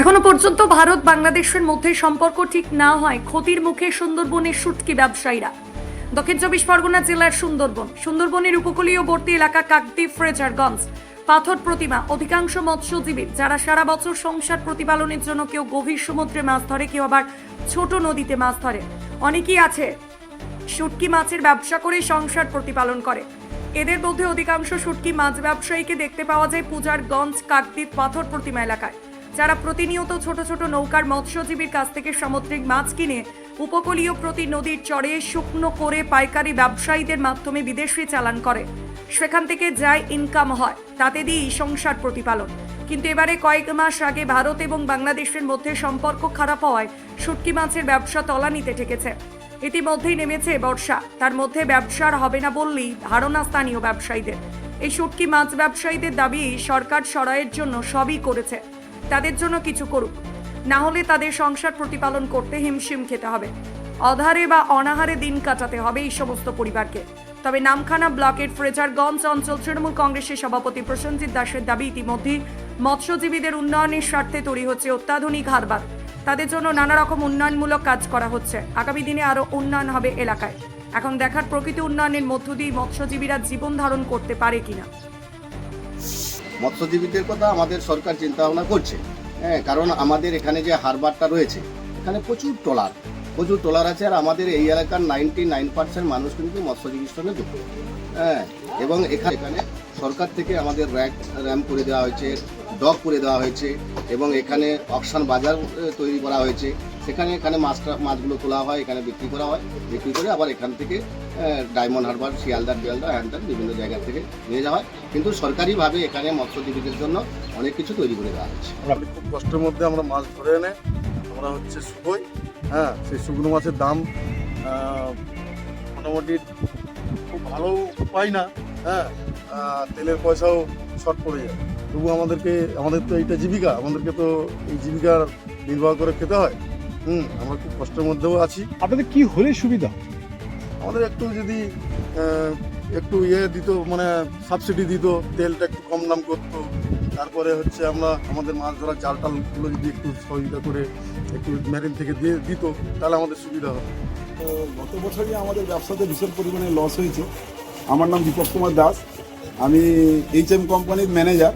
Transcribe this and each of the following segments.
এখনও পর্যন্ত ভারত বাংলাদেশের মধ্যে সম্পর্ক ঠিক না হয়, ক্ষতির মুখে সুন্দরবনের শুটকি ব্যবসায়ীরা। দক্ষিণ চব্বিশ পরগনা জেলার সুন্দরবন। সুন্দরবনের উপকূলীয়বর্তী এলাকা কাকদ্বীপ ফ্রেজারগঞ্জ। পাথর প্রতিমা, অধিকাংশ মৎস্যজীবী, যারা সারা বছর সংসার প্রতিপালনের জন্য কেউ গভীর সমুদ্রে মাছ ধরে, কেউ আবার ছোট নদীতে মাছ ধরে। অনেকেই আছে শুটকি মাছের ব্যবসা করে সংসার প্রতিপালন করে। এদের মধ্যে অধিকাংশ শুটকি মাছ ব্যবসায়ীকে দেখতে পাওয়া যায় পূজার গঞ্জ কাকদ্বীপ পাথর প্রতিমা এলাকায়। যারা প্রতিনিয়ত ছোট ছোট নৌকার মৎস্যজীবীর কাছ থেকে সামুদ্রিক মাছ কিনে উপকূলীয় প্রতি নদীর চরে শুকনো করে পাইকারি ব্যবসায়ীদের মাধ্যমে বিদেশে চালান করে, সেখান থেকে যায় ইনকাম হয়, তাতে দিয়েই সংসার প্রতিপালন। কিন্তু এবারে কয়েক মাস আগে ভারত এবং বাংলাদেশের মধ্যে সম্পর্ক খারাপ হওয়ায় শুটকি মাছের ব্যবসা তলানিতে ঠেকেছে। ইতিমধ্যেই নেমেছে বর্ষা, তার মধ্যে ব্যবসার হবে না বললেই ধারণা স্থানীয় ব্যবসায়ীদের। এই শুটকি মাছ ব্যবসায়ীদের দাবি, সরকার সরাইয়ের জন্য সবই করেছে। তাদের জন্য কিছু করুক। না হলে তাদের সংসার প্রতিপালন করতে হিমশিম খেতে হবে। অধারে বা অনাহারে দিন কাটাতে হবে এই সমস্ত পরিবারকে। তবে নামখানা ব্লকের ফ্রেজারগঞ্জ অঞ্চল তৃণমূল কংগ্রেসের সভাপতি প্রসেনজিৎ দাসের দাবি ইতিমধ্যেই মৎস্যজীবীদের উন্নয়নের স্বার্থে তৈরি হচ্ছে অত্যাধুনিক হারবার তাদের জন্য নানা রকম উন্নয়নমূলক কাজ করা হচ্ছে। আগামী দিনে আরও উন্নয়ন হবে এলাকায়। এখন দেখার প্রকৃত উন্নয়নের মধ্য দিয়ে মৎস্যজীবীরা জীবন ধারণ করতে পারে কিনা। মৎস্যজীবীদের কথা আমাদের সরকার চিন্তা ভাবনা করছে। হ্যাঁ কারণ আমাদের এখানে যে হারবারটা রয়েছে, এখানে প্রচুর ট্রলার প্রচুর ট্রলার আছে আর আমাদের এই এলাকার নাইনটি নাইন পার্সেন্ট মানুষ কিন্তু মৎস্যজীবীর সঙ্গে যুক্ত। হ্যাঁ এবং এখানে এখানে সরকার থেকে আমাদের র্যাক র্যাম্প করে দেওয়া হয়েছে ডক করে দেওয়া হয়েছে এবং এখানে অকশান বাজার তৈরি করা হয়েছে। সেখানে এখানে মাছটা মাছগুলো তোলা হয়, এখানে বিক্রি করা হয়। বিক্রি করে আবার এখান থেকে ডায়মন্ড হারবার শিয়ালদা বিয়ালদা হ্যান্ডার বিভিন্ন জায়গা থেকে নিয়ে যাওয়া হয়। কিন্তু সরকারিভাবে এখানে মৎস্যজীবীদের জন্য অনেক কিছু তৈরি করে দেওয়া হয়েছে। খুব কষ্টের মধ্যে আমরা মাছ ধরে এনে আমরা হচ্ছে শুকোই হ্যাঁ সেই শুকনো মাছের দাম মোটামুটি খুব ভালো পাই না হ্যাঁ তেলের পয়সাও শর্ট পড়ে যায়। তবু আমাদেরকে আমাদের তো এইটা জীবিকা আমাদেরকে তো এই জীবিকার নির্বাহ করে খেতে হয়। হুম আমরা খুব কষ্টের মধ্যেও আছি। আপনাদের কি হলে সুবিধা? আমাদের একটু যদি একটু ইয়ে দিত মানে সাবসিডি দিত তেলটা একটু কম দাম করতো। তারপরে হচ্ছে আমরা আমাদের মাছ ধরার জাল টালগুলো যদি একটু সহযোগিতা করে একটু মেরিন থেকে দিয়ে দিত তাহলে আমাদের সুবিধা হতো। তো গত বছরই আমাদের ব্যবসাতে ভীষণ পরিমাণে লস হয়েছে। আমার নাম দীপক কুমার দাস। আমি এইচ এম কোম্পানির ম্যানেজার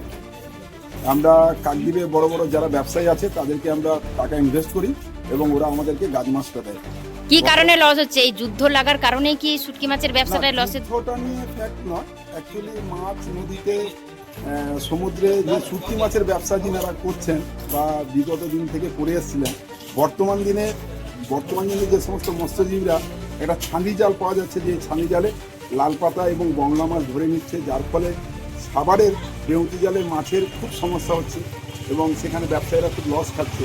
আমরা কাকদ্বীপে বড় বড় যারা ব্যবসায়ী আছে তাদেরকে আমরা টাকা ইনভেস্ট করি এবং ওরা আমাদেরকে গাছ মাছটা দেয়। কি কারণে লস হচ্ছে? এই যুদ্ধ লাগার কারণে কি শুটকি মাছের ব্যবসাটায় লসে ছোটটা নিয়ে ফ্যাক্ট নয়। অ্যাকচুয়ালি মাছ নদীতে আহ, সমুদ্রে যে শুটকি মাছের ব্যবসা যিনারা করছেন বা বিগত দিন থেকে করে এসেছিলেন বর্তমান দিনে বর্তমান দিনে যে সমস্ত মৎস্যজীবীরা একটা ছাঁদি জাল পাওয়া যাচ্ছে যে ছাঁদি জালে লাল পাতা এবং গঙ্গা মাছ ধরে নিচ্ছে, যার ফলে সাভারের বেউতি জালে মাছের খুব সমস্যা হচ্ছে এবং সেখানে ব্যবসায়ীরা খুব লস খাচ্ছে।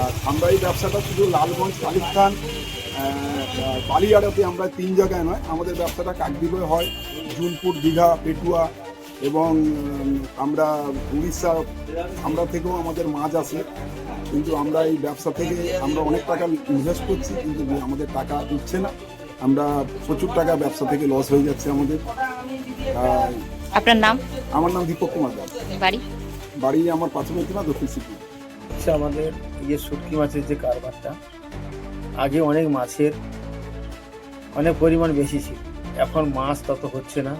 আর আমরা এই ব্যবসাটা শুধু লালগঞ্জ খান বালিয়াড়াতে আমরা তিন জায়গায় নয়, আমাদের ব্যবসাটা কাকদ্বীপে হয়, জুনপুর, দীঘা, পেটুয়া এবং আমরা উড়িষ্যা, আমরা থেকেও আমাদের মাছ আসে। কিন্তু আমরা এই ব্যবসা থেকে আমরা অনেক টাকা ইনভেস্ট করছি, কিন্তু আমাদের টাকা উঠছে না। আমরা প্রচুর টাকা ব্যবসা থেকে লস হয়ে যাচ্ছে আমাদের। আর আপনার নাম? আমার নাম দীপক কুমার দাস। বাড়ি? বাড়ি আমার প্রাথমিক না দক্ষিণ সিকিম হচ্ছে আমাদের এই যে শুটকি মাছের যে কারবারটা আগে অনেক মাছের অনেক পরিমাণ বেশি ছিল। এখন মাছ তত হচ্ছে না।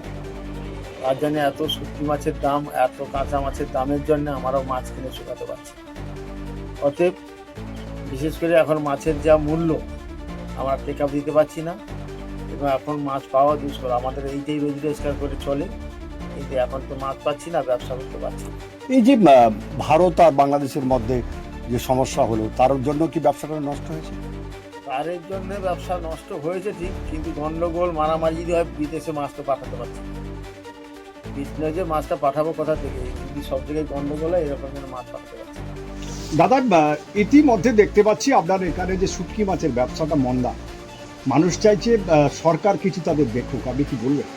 আর জানি এত শুটকি মাছের দাম এত কাঁচা মাছের দামের জন্য আমরাও মাছ কিনে শুকাতে পারছি অতএব বিশেষ করে এখন মাছের যা মূল্য আমরা টেক আপ দিতে পারছি না। এবং এখন মাছ পাওয়া দুষ্কর আমাদের এইটাই রোজ রোজগার করে চলে। কিন্তু এখন তো মাছ পাচ্ছি না ব্যবসা করতে পারছি না। এই যে ভারত আর বাংলাদেশের মধ্যে যে সমস্যা হলো তার জন্য কি ব্যবসাটা নষ্ট হয়েছে? তারের জন্য ব্যবসা নষ্ট হয়েছে ঠিক কিন্তু গন্ডগোল মারামারি যদি হয় বিদেশে মাছ তো পাঠাতে পারছি যে মাছটা পাঠাবো কোথা থেকে যদি সব জায়গায় গন্ডগোল হয় এরকম যেন মাছ পাঠাতে পারছি। দাদা ইতিমধ্যে দেখতে পাচ্ছি আপনার এখানে যে শুটকি মাছের ব্যবসাটা মন্দা। মানুষ চাইছে সরকার কিছু তাদের দেখুক আপনি কি বলবেন?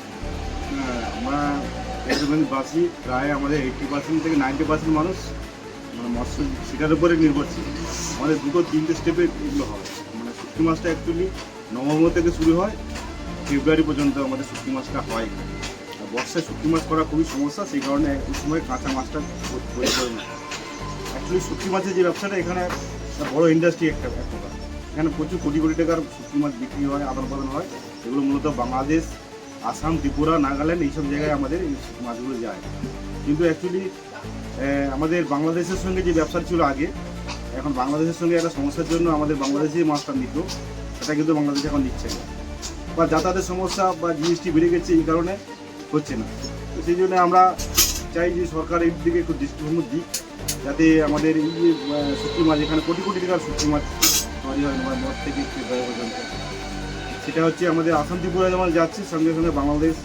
হ্যাঁ, আমরা বাসি প্রায় আমাদের এইটি পার্সেন্ট থেকে নাইনটি পার্সেন্ট মানুষ মানে মৎস্য সেটার উপরে নির্ভরশীল। আমাদের দুটো তিনটে স্টেপে এগুলো হয়। মানে শুটকি মাছটা অ্যাকচুয়ালি নভেম্বর থেকে শুরু হয় ফেব্রুয়ারি পর্যন্ত আমাদের শুটকি মাছটা হয়। বর্ষায় শুটকি মাছ করা খুবই সমস্যা সেই কারণে এই সময় কাঁচা মাছটা এখন অ্যাকচুয়ালি শুটকি মাছের যে ব্যবসাটা, এখানে বড় ইন্ডাস্ট্রি একটা এক প্রকার এখানে প্রচুর কোটি কোটি টাকার শুটকি মাছ বিক্রি হয়, আদান প্রদান হয়। এগুলো মূলত বাংলাদেশ, আসাম, ত্রিপুরা, নাগাল্যান্ড, এইসব জায়গায় আমাদের এই মাছগুলো যায়। কিন্তু অ্যাকচুয়ালি আমাদের বাংলাদেশের সঙ্গে যে ব্যবসা ছিল আগে, এখন বাংলাদেশের সঙ্গে একটা সমস্যার জন্য আমাদের বাংলাদেশে মাছটা নিত, সেটা কিন্তু বাংলাদেশ এখন নিচ্ছে না। বা যাতায়াতের সমস্যা বা জিএসটি বেড়ে গেছে এই কারণে হচ্ছে না। তো সেই জন্য আমরা চাই যে সরকার এর দিকে একটু দৃষ্টিভঙ্গ দিক। যাতে আমাদের এই যে আহ, মাছ এখানে কোটি কোটি টাকার শুটকি মাছ তৈরি হয় মানে মঠ থেকে সেটা হচ্ছে আমাদের আসাম যেমন যাচ্ছে সঙ্গে সঙ্গে বাংলাদেশ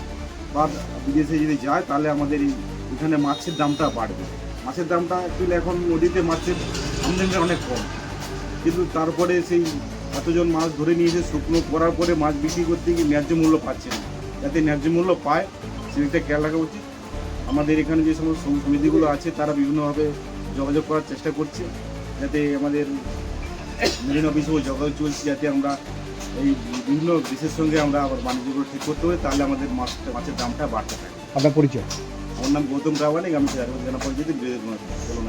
বা বিদেশে যদি যায় তাহলে আমাদের এই এখানে মাছের দামটা বাড়বে। মাছের দামটা অ্যাকচুয়ালি এখন নদীতে মাছের আমদানিটা অনেক কম। কিন্তু তারপরে সেই এতজন মাছ ধরে নিয়েছে শুকনো করার পরে মাছ বিক্রি করতে গিয়ে ন্যায্য মূল্য পাচ্ছে না। যাতে ন্যায্য মূল্য পায় সেদিকটা খেয়াল রাখা উচিত। আমাদের এখানে যে সমস্ত সমিতিগুলো আছে তারা বিভিন্নভাবে যোগাযোগ করার চেষ্টা করছি যাতে আমাদের মেরিন অফিসেও যোগাযোগ চলছে যাতে আমরা এই বিভিন্ন দেশের সঙ্গে আমরা আবার বাণিজ্যগুলো ঠিক করতে হবে তাহলে আমাদের মাছটা মাছের দামটা বাড়তে থাকে আপনার পরিচয়? আমার নাম গৌতম রাওয়ানিক আমি জেলা পঞ্চায়েতের বিরোধী চলুন